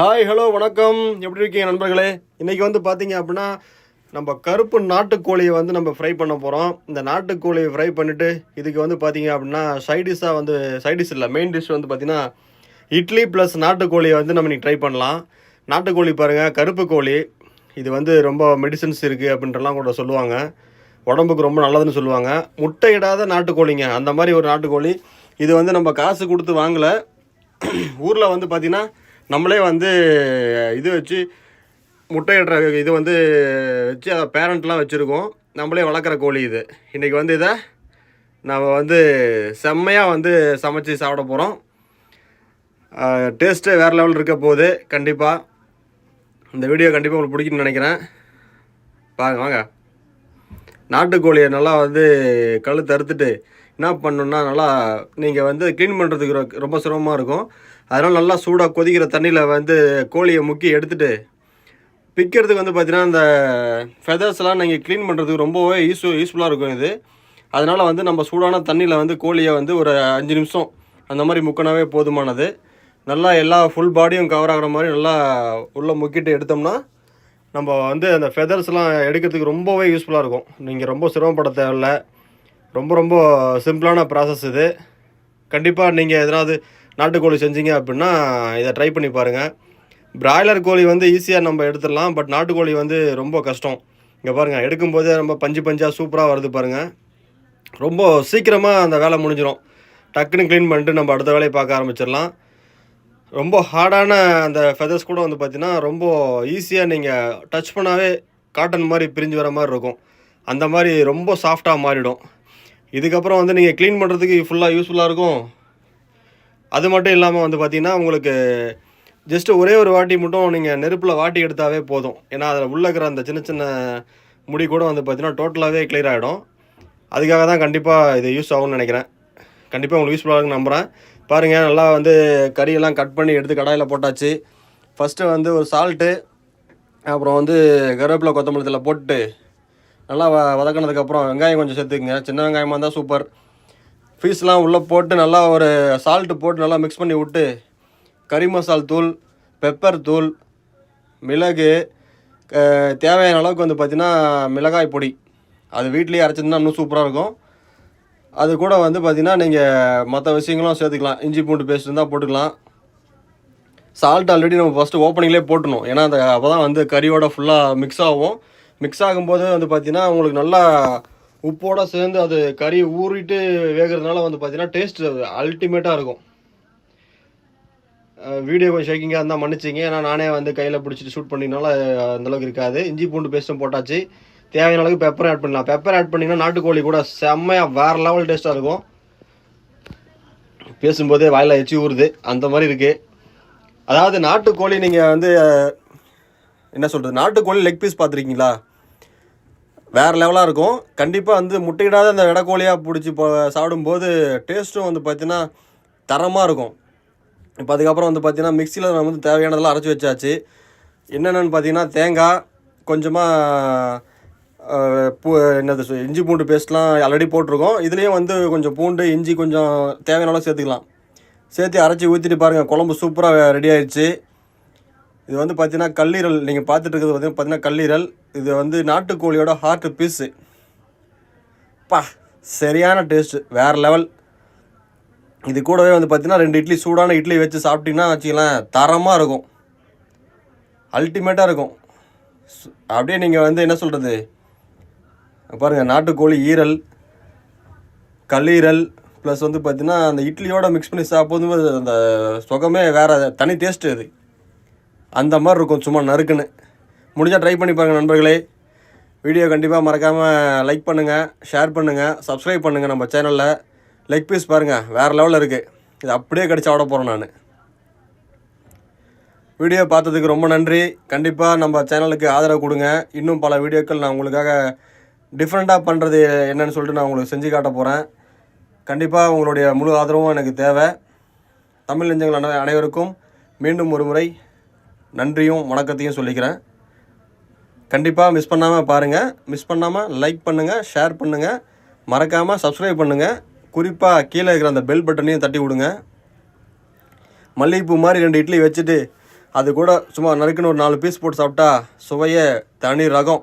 Hi hello வணக்கம். எப்படி இருக்கீங்க நண்பர்களே? இன்றைக்கி வந்து பார்த்தீங்க அப்படின்னா நம்ம கருப்பு நாட்டுக்கோழியை வந்து நம்ம ஃப்ரை பண்ண போகிறோம் இந்த நாட்டுக்கோழியை ஃப்ரை பண்ணிவிட்டு இதுக்கு வந்து பார்த்தீங்க அப்படின்னா சைடிஷாக வந்து சைடிஷ் இல்லை மெயின் டிஷ் வந்து பார்த்தீங்கன்னா இட்லி ப்ளஸ் நாட்டுக்கோழியை வந்து நம்ம இன்றைக்கி ட்ரை பண்ணலாம். நாட்டுக்கோழி பாருங்கள் கருப்பு கோழி. இது வந்து ரொம்ப மெடிசன்ஸ் இருக்குது அப்படின்றலாம் கூட சொல்லுவாங்க. உடம்புக்கு ரொம்ப நல்லதுன்னு சொல்லுவாங்க. முட்டையிடாத நாட்டுக்கோழிங்க அந்த மாதிரி ஒரு நாட்டுக்கோழி. இது வந்து நம்ம காசு கொடுத்து வாங்கலை. ஊரில் வந்து பார்த்திங்கன்னா நம்மளே வந்து இது வச்சு முட்டையிடுற இது வந்து வச்சு அதை பேரண்ட்லாம் வச்சுருக்கோம். நம்மளே வளர்க்குற கோழி இது. இன்றைக்கி வந்து இதை நம்ம வந்து செம்மையாக வந்து சமைச்சு சாப்பிட போகிறோம் டேஸ்ட்டு வேறு லெவல் இருக்க போகுது. கண்டிப்பாக இந்த வீடியோ கண்டிப்பாக உங்களுக்கு பிடிக்கும்னு நினைக்கிறேன். பாருங்க வாங்க. நாட்டுக்கோழியை நல்லா வந்து கழுத்து அறுத்துட்டு என்ன பண்ணணுன்னா நல்லா நீங்கள் வந்து க்ளீன் பண்ணுறதுக்கு ரொ- ரொம்ப சிரமமாக இருக்கும். அதனால் நல்லா சூடாக கொதிக்கிற தண்ணியில் வந்து கோழியை முக்கி எடுத்துகிட்டு பிக்கிறதுக்கு வந்து பார்த்தீங்கன்னா இந்த ஃபெதர்ஸ்லாம் நீங்கள் க்ளீன் பண்ணுறதுக்கு ரொம்பவே யூஸ் யூஸ்ஃபுல்லாக இருக்கும் இது. அதனால் வந்து நம்ம சூடான தண்ணியில் வந்து கோழியை வந்து ஒரு அஞ்சு நிமிஷம் அந்த மாதிரி முக்கினாவே போதுமானது. நல்லா எல்லா ஃபுல் பாடியும் கவர் ஆகிற மாதிரி நல்லா உள்ளே முக்கிட்டு எடுத்தோம்னா நம்ம வந்து அந்த ஃபெதர்ஸ்லாம் எடுக்கிறதுக்கு ரொம்பவே யூஸ்ஃபுல்லாக இருக்கும். நீங்கள் ரொம்ப சிரமப்பட தேவையில்ல. ரொம்ப ரொம்ப சிம்பிளான ப்ராசஸ் இது. கண்டிப்பாக நீங்கள் எதனாவது நாட்டுக்கோழி செஞ்சீங்க அப்படின்னா இதை ட்ரை பண்ணி பாருங்கள் பிராய்லர் கோழி வந்து ஈஸியாக நம்ம எடுத்துடலாம். பட் நாட்டுக்கோழி வந்து ரொம்ப கஷ்டம். இங்கே பாருங்கள் எடுக்கும்போதே ரொம்ப பஞ்சு பஞ்சாக சூப்பராக வருது பாருங்கள் ரொம்ப சீக்கிரமாக அந்த வேலை முடிஞ்சிடும் டக்குன்னு க்ளீன் பண்ணிட்டு நம்ம அடுத்த வேலையை பார்க்க ஆரம்பிச்சிடலாம். ரொம்ப ஹார்டான அந்த ஃபெதர்ஸ் கூட வந்து பார்த்திங்கன்னா ரொம்ப ஈஸியாக நீங்கள் டச் பண்ணாவே காட்டன் மாதிரி பிரிஞ்சு வர மாதிரி இருக்கும். அந்த மாதிரி ரொம்ப சாஃப்டாக மாறிடும். இதுக்கப்புறம் வந்து நீங்கள் க்ளீன் பண்ணுறதுக்கு ஃபுல்லாக யூஸ்ஃபுல்லாக இருக்கும். அது மட்டும் இல்லாமல் வந்து பார்த்தீங்கன்னா உங்களுக்கு ஜஸ்ட்டு ஒரே ஒரு வாட்டி மட்டும் நீங்கள் நெருப்பில் வாட்டி எடுத்தாவே போதும். ஏன்னா அதில் உள்ளே இருக்கிற அந்த சின்ன சின்ன முடி கூட வந்து பார்த்தீங்கன்னா டோட்டலாகவே கிளியர் ஆகிடும் அதுக்காக தான் கண்டிப்பாக இது யூஸ் ஆகும்னு நினைக்கிறேன். கண்டிப்பாக உங்களுக்கு யூஸ்ஃபுல்லாக நம்புகிறேன் பாருங்கள் நல்லா வந்து கறியெல்லாம் கட் பண்ணி எடுத்து கடாயில் போட்டாச்சு. ஃபஸ்ட்டு வந்து ஒரு சால்ட்டு அப்புறம் வந்து கருவேப்பிலை கொத்தமல்லி போட்டு நல்லா வ வதக்கினதுக்கப்புறம் வெங்காயம் கொஞ்சம் சேர்த்துக்குங்க. சின்ன வெங்காயமாக இருந்தால் சூப்பர். ஃபீஸ்லாம் உள்ளே போட்டு நல்லா ஒரு சால்ட்டு போட்டு நல்லா மிக்ஸ் பண்ணி விட்டு கறி மசால் தூள் பெப்பர் தூள் மிளகு தேவையான அளவுக்கு வந்து பார்த்திங்கன்னா மிளகாய் பொடி. அது வீட்லேயே அரைச்சிருந்தா இன்னும் சூப்பராக இருக்கும். அது கூட வந்து பார்த்திங்கன்னா நீங்கள் மற்ற விஷயங்களும் சேர்த்துக்கலாம். இஞ்சி பூண்டு பேஸ்ட் இருந்தால் போட்டுக்கலாம். சால்ட் ஆல்ரெடி நம்ம ஃபஸ்ட்டு ஓப்பனிங்லேயே போட்டணும் ஏன்னா அந்த அப்போ தான் வந்து கறியோட ஃபுல்லாக மிக்ஸ் ஆகும். மிக்ஸ் ஆகும்போது வந்து பார்த்தீங்கன்னா உங்களுக்கு நல்லா உப்போடு சேர்ந்து அது கறி ஊறிட்டு வேகிறதுனால வந்து பார்த்தீங்கன்னா டேஸ்ட் அல்டிமேட்டாக இருக்கும். வீடியோ கொஞ்சம் ஷேக்கிங்காக இருந்தால் மன்னிச்சிங்க. ஏன்னா நானே வந்து கையில் பிடிச்சிட்டு ஷூட் பண்ணினால அந்தளவுக்கு இருக்காது. இஞ்சி பூண்டு பேஸ்ட்டும் போட்டாச்சு. தேவையான அளவுக்கு பெப்பர் ஆட் பண்ணலாம். பெப்பர் ஆட் பண்ணிங்கன்னா நாட்டுக்கோழி கூட செம்மையாக வேறு லெவல் டேஸ்ட்டாக இருக்கும். பேசும்போதே வாயில் எச்சி ஊறுது. அந்த மாதிரி இருக்குது அதாவது நாட்டுக்கோழி நீங்கள் வந்து என்ன சொல்கிறது நாட்டுக்கோழி லெக் பீஸ் பார்த்துருக்கீங்களா? வேறு லெவலாக இருக்கும். கண்டிப்பாக வந்து முட்டையிடாத அந்த வெடக்கோழியாக பிடிச்சி போ சாப்பிடும்போது டேஸ்ட்டும் வந்து பார்த்தீங்கன்னா தரமாக இருக்கும். இப்போ அதுக்கப்புறம் வந்து பார்த்தீங்கன்னா மிக்சியில் நம்ம வந்து தேவையானதெல்லாம் அரைச்சி வச்சாச்சு. என்னென்னு பார்த்தீங்கன்னா தேங்காய் கொஞ்சமாக பூ என்னது இஞ்சி பூண்டு பேஸ்ட்லாம் ஆல்ரெடி போட்டிருக்கோம். இதுலேயும் வந்து கொஞ்சம் பூண்டு இஞ்சி கொஞ்சம் தேவையான அளவு சேர்த்துக்கலாம். சேர்த்து அரைச்சி ஊற்றிட்டு பாருங்கள் குழம்பு சூப்பராக ரெடி ஆயிடுச்சு இது வந்து பார்த்தீங்கன்னா கல்லீரல். நீங்கள் பார்த்துட்டு இருக்கிறது வந்து பார்த்தீங்கன்னா கல்லீரல். இது வந்து நாட்டுக்கோழியோட ஹார்ட் பீஸு பா சரியான டேஸ்ட்டு வேறு லெவல் இது கூடவே வந்து பார்த்தீங்கன்னா ரெண்டு இட்லி சூடான இட்லி வச்சு சாப்பிட்டீங்கன்னா வச்சுக்கலாம் தரமாக இருக்கும். அல்டிமேட்டாக இருக்கும். அப்படியே நீங்கள் வந்து என்ன சொல்கிறது பாருங்கள் நாட்டுக்கோழி ஈரல் கல்லீரல் ப்ளஸ் வந்து பார்த்தீங்கன்னா அந்த இட்லியோட மிக்ஸ் பண்ணி சாப்பிடும்போது அந்த சுகமே வேறு தனி டேஸ்ட்டு அது. அந்த மாதிரி இருக்கும். சும்மா நறுக்குன்னு. முடிஞ்சால் ட்ரை பண்ணி பாருங்கள் நண்பர்களே. வீடியோ கண்டிப்பாக மறக்காமல் லைக் பண்ணுங்கள் ஷேர் பண்ணுங்கள் சப்ஸ்கிரைப் பண்ணுங்கள் நம்ம சேனலில் லெக் பீஸ் பாருங்கள் வேறு லெவலில் இருக்குது இது அப்படியே கடிச்சு ஆட போகிறேன் நான். வீடியோ பார்த்ததுக்கு ரொம்ப நன்றி. கண்டிப்பாக நம்ம சேனலுக்கு ஆதரவு கொடுங்க. இன்னும் பல வீடியோக்கள் நான் உங்களுக்காக டிஃப்ரெண்ட்டாக பண்ணுறது என்னன்னு சொல்லிட்டு நான் உங்களுக்கு செஞ்சு காட்ட போகிறேன் கண்டிப்பாக உங்களுடைய முழு ஆதரவும் எனக்கு தேவை. தமிழ் நெஞ்சங்கள் அனைவருக்கும் மீண்டும் ஒரு முறை நன்றியும் வணக்கத்தையும் சொல்லிக்கிறேன். கண்டிப்பாக மிஸ் பண்ணாமல் பாருங்கள் மிஸ் பண்ணாமல் லைக் பண்ணுங்கள் ஷேர் பண்ணுங்கள் மறக்காமல் சப்ஸ்கிரைப் பண்ணுங்கள் குறிப்பாக கீழே இருக்கிற அந்த பெல் பட்டனையும் தட்டி விடுங்க. மல்லிகைப்பூ மாதிரி ரெண்டு இட்லி வச்சுட்டு அது கூட சும்மா நறுக்குன்னு ஒரு நாலு பீஸ் போட்டு சாப்பிட்டா சுவையே தனி ரகம்.